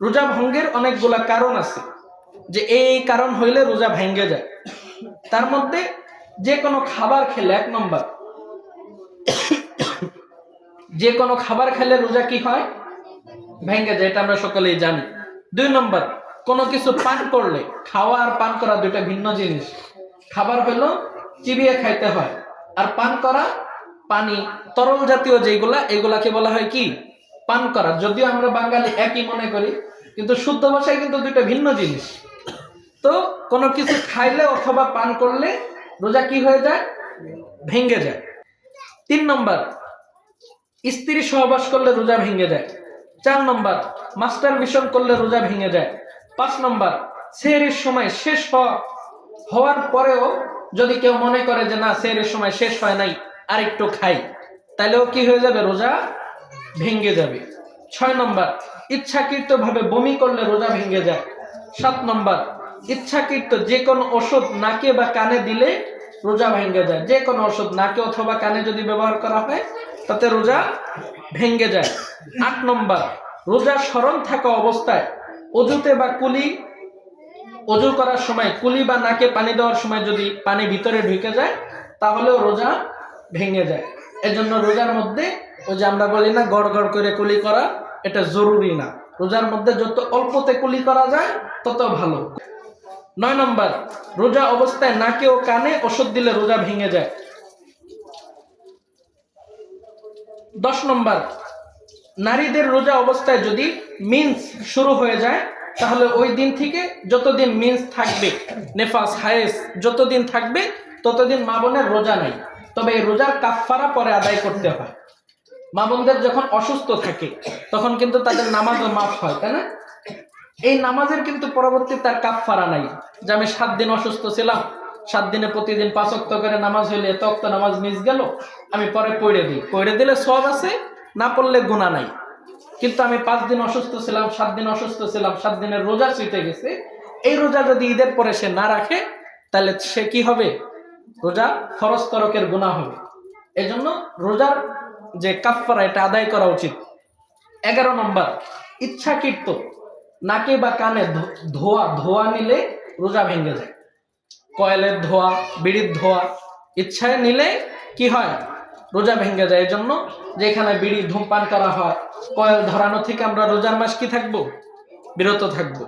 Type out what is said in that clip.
রোজা ভঙ্গের অনেকগুলা কারণ আছে। যে এই কারণ হইলে রোজা ভেঙ্গে যায়। তার মধ্যে যে কোনো খাবার খেলে, এক নম্বর, যে কোনো খাবার খেলে রোজা কি হয়? ভেঙ্গে যায়, এটা আমরা সকলেই জানি। দুই নম্বর, কোনো কিছু পান করলে, খাওয়া আর পান করা দুইটা ভিন্ন জিনিস। খাবার হলো চিবিয়ে খাইতে হয়। আর পান করা পানি, তরল জাতীয় যেগুলা এগুলাকে বলা হয় কি? পান করা, যদিও আমরা বাঙালি একই মনে করি, কিন্তু শুদ্ধ ভাষায় কিন্তু দুইটা ভিন্ন জিনিস। তো কোনো কিছু খাইলে অথবা পান করলে রোজা কি হয়ে যায়? ভেঙ্গে যায়। তিন নম্বর, স্ত্রী সহবাস করলে রোজা ভেঙে যায়। চার নম্বর, মাস্টার মিশন করলে রোজা ভেঙে যায়। পাঁচ নম্বর, সেহরির সময় শেষ হওয়া হওয়ার পরেও যদি কেউ মনে করে যে না, সেহরির সময় শেষ হয় নাই আর একটু খাই তাহলেও কি হয়ে যাবে? রোজা ভেঙে যাবে। ছয় নম্বর ইচ্ছাকৃত ভাবে বমি করলে রোজা ভেঙে যায়। সাত নম্বর, ইচ্ছাকৃত যে কোনো ওষুধ নাকে বা কানে দিলে রোজা ভেঙে যায়। যে কোনো ওষুধ নাকে অথবা কানে যদি ব্যবহার করা হয়, তাতে রোজা ভেঙে যায়। আট নম্বর, রোজা স্মরণ থাকা অবস্থায় অজুতে বা কুলি, অজু করার সময়, কুলি বা নাকে পানি দেওয়ার সময় যদি পানি ভিতরে ঢুকে যায়, তাহলেও রোজা ভেঙে যায়। এজন্য রোজার মধ্যে ওই যে আমরা বলি না, গড় গড় করে কুলি করা, এটা জরুরি না। রোজার মধ্যে যত অল্পতে কুলি করা যায়, তত ভালো। নয় নম্বর, রোজা অবস্থায় নাকে ও কানে ওষুধ দিলে রোজা ভেঙে যায়। দশ নম্বর, নারীদের রোজা অবস্থায় যদি মিন্স শুরু হয়ে যায়, তাহলে ওই দিন থেকে যতদিন মিন্স থাকবে, নেফাস, হায়েস, যতদিন থাকবে, ততদিন মা বোনের রোজা নাই। তবে এই রোজার কাফফারা পরে আদায় করতে হয়। মা বোনদের যখন অসুস্থ থাকে, তখন কিন্তু তাদের নামাজও মাফ হয়, তাই না? এই নামাজের কিন্তু পরবর্তী তার কাফফারা নাই যে আমি সাত দিন অসুস্থ ছিলাম, সাত দিনে প্রতিদিন পাঁচ অক্ত করে নামাজ হইলে এত অক্ত নামাজ মিস গেল, আমি পরে পড়ে দিই। পড়ে দিলে সব আছে, না পড়লে গুণা নাই। কিন্তু আমি পাঁচ দিন অসুস্থ ছিলাম, সাত দিন অসুস্থ ছিলাম, সাত দিনের রোজা ছুটে গেছে, এই রোজা যদি ঈদের পরে সে না রাখে, তাহলে সে কি হবে? রোজা ফরজ তরকের গুণা হবে। এজন্য রোজার যে কাফফারা, এটা আদায় করা উচিত। এগারো নম্বর, ইচ্ছাকৃত, নাকে বা কানে ধোয়া ধোয়া নিলে রোজা ভেঙে যায়। কয়েলের ধোয়া, বিড়ির ধোয়া, ইচ্ছায় নিলে কি হয়? রোজা ভেঙে যায়। এই জন্য যেখানে বিড়ি ধূমপান করা হয়, কয়েল ধরানো থেকে আমরা রোজার মাস কি থাকব? বিরত থাকব।